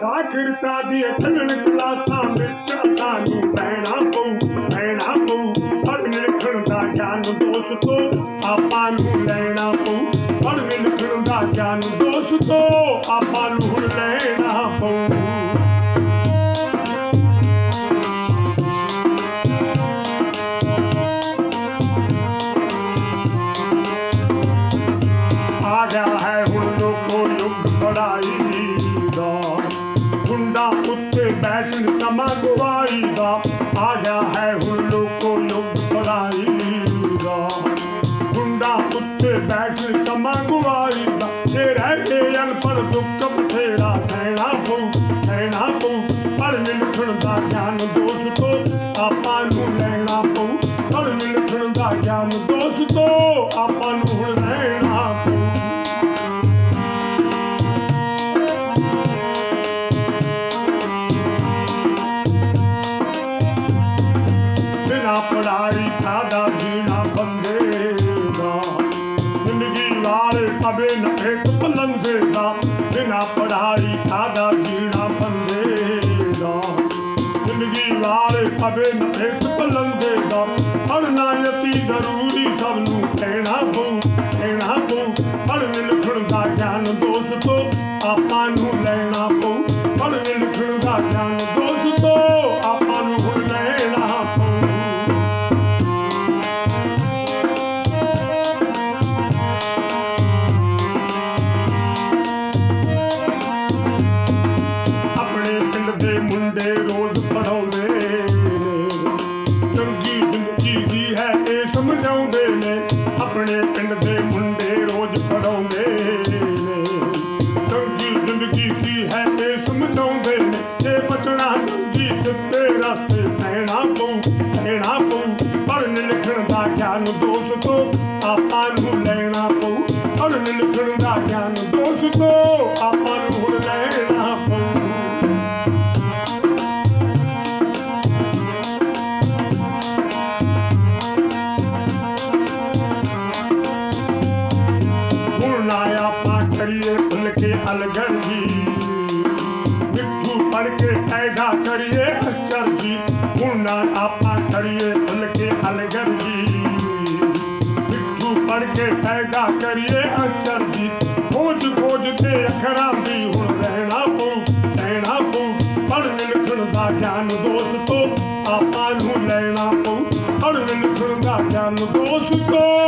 ਸਾਖਰਤਾ ਦੀ ਥਲਣ ਕਲਾਸਾਂ ਵਿੱਚ ਸਾਨੂੰ ਪੈਣਾ ਪਊ ਪੈਣਾ ਪਊ। ਪੜ੍ਹਨ ਲਿਖਣ ਦਾ ਗਿਆਨ ਦੋਸਤੋ ਆਪਾਂ ਨੂੰ ਲੈਣਾ ਪਊ। ਪੜ੍ਹਨ ਲਿਖਣ ਦਾ ਗਿਆਨ ਦੋਸਤੋ ਆਪਾਂ ਨੂੰ ਹੁਣ ਲੈਣਾ ਪਊ। ਆ ਗਿਆ ਹੈ ਹੁਣ ਸਮਾਂ ਗਵਾਈ ਦਾ ਆ ਗਿਆ ਹੈ ਹੁਣ ਲੋਕੋ ਯੁੱਗ ਪੜਾਈ ਦਾ ਗੁੰਡਾ ਉੱਤੇ ਬੈਠਣ ਸਮਾਂ ਗਵਾਈ ਦਾ ਜੇ ਰਹਿ ਗਏ ਅਨਪੜ੍ਹ ਦੁੱਖ ਬਥੇਰਾ ਸਹਿਣਾ ਪਊ ਸਹਿਣਾ ਪਊ। ਪੜ੍ਹਨ ਲਿਖਣ ਦਾ ਗਿਆਨ ਦੋਸਤੋ ਆਪਾਂ ਨੂੰ ਲੈਣਾ ਪਊ। ਪੜ੍ਹਨ ਲਿਖਣ ਦਾ ਗਿਆਨ ਦੋਸਤੋ, ਆਪਾਂ ਪੜਾਈ ਖਾਦਾ ਜੀਣਾ ਬੰਦੇ ਦਾ। ਜ਼ਿੰਦਗੀ ਵਾਲੇ ਕਬੇ ਨਾ ਇੱਕ ਪਲੰਦੇ ਦਾ। ਬਿਨਾ ਪੜਾਈ ਖਾਦਾ ਜੀਣਾ ਬੰਦੇ ਦਾ। ਜ਼ਿੰਦਗੀ ਵਾਲੇ ਕਬੇ ਨਾ ਇੱਕ ਪਲੰਦੇ ਦਾ। ਪੜਨਾ ਅਤੀ ਜ਼ਰੂਰੀ, ਸਭ ਨੂੰ ਕਹਿਣਾ ਪਊ ਕਹਿਣਾ ਪਊ ਪੜ੍ਹਨ ਲਿਖਣ ਦਾ ਗਿਆਨ ਦੋਸਤੋ, ਆਪਾਂ ਨੂੰ ਲੈਣਾ ਪਊ। ਦੇ ਰੋਜ਼ ਪੜਾਉਂਦੇ ਨੇ। ਚੰਗੀ ਜ਼ਿੰਦਗੀ ਦੀ ਹੈ, ਇਹ ਸਮਝਾਉਂਦੇ ਨੇ। ਆਪਣੇ ਪਿੰਡ ਦੇ ਮੁੰਡੇ ਰੋਜ਼ ਪੜਾਉਂਦੇ ਨੇ। ਚੰਗੀ ਜ਼ਿੰਦਗੀ ਦੀ ਹੈ, ਇਹ ਸਮਝਾਉਂਦੇ ਨੇ। ਜੇ ਬਚਣਾ ਚੰਗੀ ਸਿੱਧੇ ਰਸਤੇ, ਪੈਣਾ ਪਊ ਪੈਣਾ ਪਊ। ਪੜ੍ਹਨ ਲਿਖਣ ਦਾ ਗਿਆਨ ਦੋਸਤੋ ਆਪਾਂ ਨੂੰ ਲੈਣਾ ਪਊ। ਪੜ੍ਹਨ ਲਿਖਣ ਦਾ ਗਿਆਨ ਦੋਸਤੋ ਆਪਾਂ ਨੂੰ ਨਾ ਆਪਾਂ ਕਰੀਏ ਕੇ ਅਲਗਣ ਜੀ। ਮਿੱਠੂ ਪੜ ਕੇ ਪੈਦਾ ਕਰੀਏ ਅਚਰ ਜੀ। ਹੁਣ ਨਾ ਕਰੀਏ ਭੁੱਲ ਕੇ ਅਲਗਣ ਜੀ। ਮਿੱਠੂ ਪੜ ਕੇ ਪੈਦਾ ਕਰੀਏ ਅਚਰ ਜੀ। ਖੋਜ ਖੋਜ ਤੇ ਅਖਰਾਂ ਦੀ ਹੁਣ ਰਹਿਣਾ ਪਊ ਰਹਿਣਾ ਪਊ। ਪੜਨ ਲਿਖਣ ਦਾ ਗਿਆਨ ਦੋਸਤੋ ਆਪਾਂ ਨੂੰ ਲੈਣਾ ਪਊ। ਪੜਨ ਲਿਖਣ ਦਾ ਗਿਆਨ ਦੋਸਤੋ।